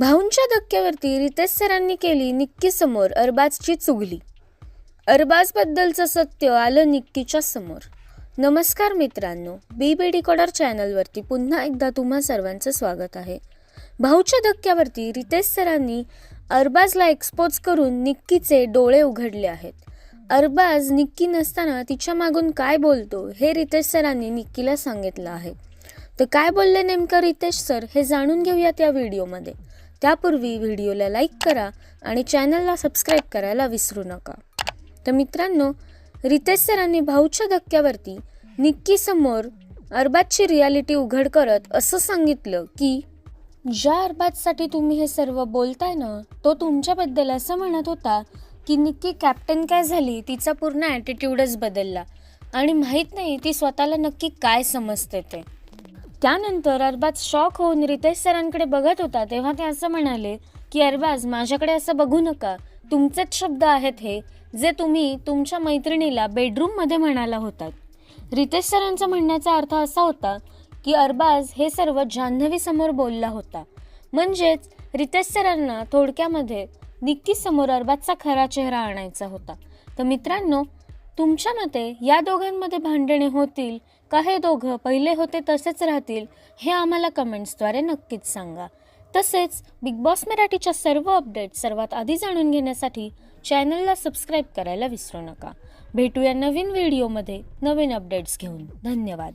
भाऊंच्या धक्क्यावरती रितेश सरांनी केली निक्की समोर अरबाजची चुगली. अरबाजबद्दलचं सत्य आलं निक्कीच्या समोर. नमस्कार मित्रांनो बी बी डिकॉडर चॅनलवरती पुन्हा एकदा तुम्हा सर्वांचं स्वागत आहे. भाऊच्या धक्क्यावरती रितेश सरांनी अरबाजला एक्सपोज करून निक्कीचे डोळे उघडले आहेत. अरबाज निक्की नसताना तिच्या मागून काय बोलतो हे रितेश सरांनी निक्कीला सांगितलं आहे. तर काय बोलले नेमकं रितेश सर हे जाणून घेऊयात या व्हिडिओमध्ये. त्यापूर्वी व्हिडिओला लाईक करा आणि चॅनलला सबस्क्राईब करायला विसरू नका. तर मित्रांनो रितेश सरांनी भाऊच्या धक्क्यावरती निक्की समोर अरबाजची रियालिटी उघड करत असं सांगितलं की ज्या अरबाजसाठी तुम्ही हे सर्व बोलताय ना तो तुमच्याबद्दल असं म्हणत होता की निक्की कॅप्टन काय झाली तिचा पूर्ण ॲटिट्यूडच बदलला आणि माहीत नाही ती स्वतःला नक्की काय समजते ते. त्यानंतर अरबाज शॉक होऊन रितेश सरांकडे बघत होता तेव्हा ते असं म्हणाले की अरबाज माझ्याकडे असं बघू नका. तुमचेच शब्द आहेत हे जे तुम्ही तुमच्या मैत्रिणीला बेडरूममध्ये म्हणाला होतात. रितेश सरांचा म्हणण्याचा अर्थ असा होता की अरबाज हे सर्व जान्हवीसमोर बोलला होता. म्हणजेच रितेश सरांना थोडक्यामध्ये निक्की समोर अरबाजचा खरा चेहरा आणायचा होता. तर मित्रांनो तुमच्या मते या दोघांमध्ये भांडणे होतील का? हे दोघं पहिले होते तसेच राहतील हे आम्हाला कमेंट्सद्वारे नक्कीच सांगा. तसेच बिग बॉस मराठीच्या सर्व अपडेट सर्वात आधी जाणून घेण्यासाठी चॅनलला सबस्क्राईब करायला विसरू नका. भेटूया नवीन व्हिडिओमध्ये नवीन अपडेट्स घेऊन. धन्यवाद.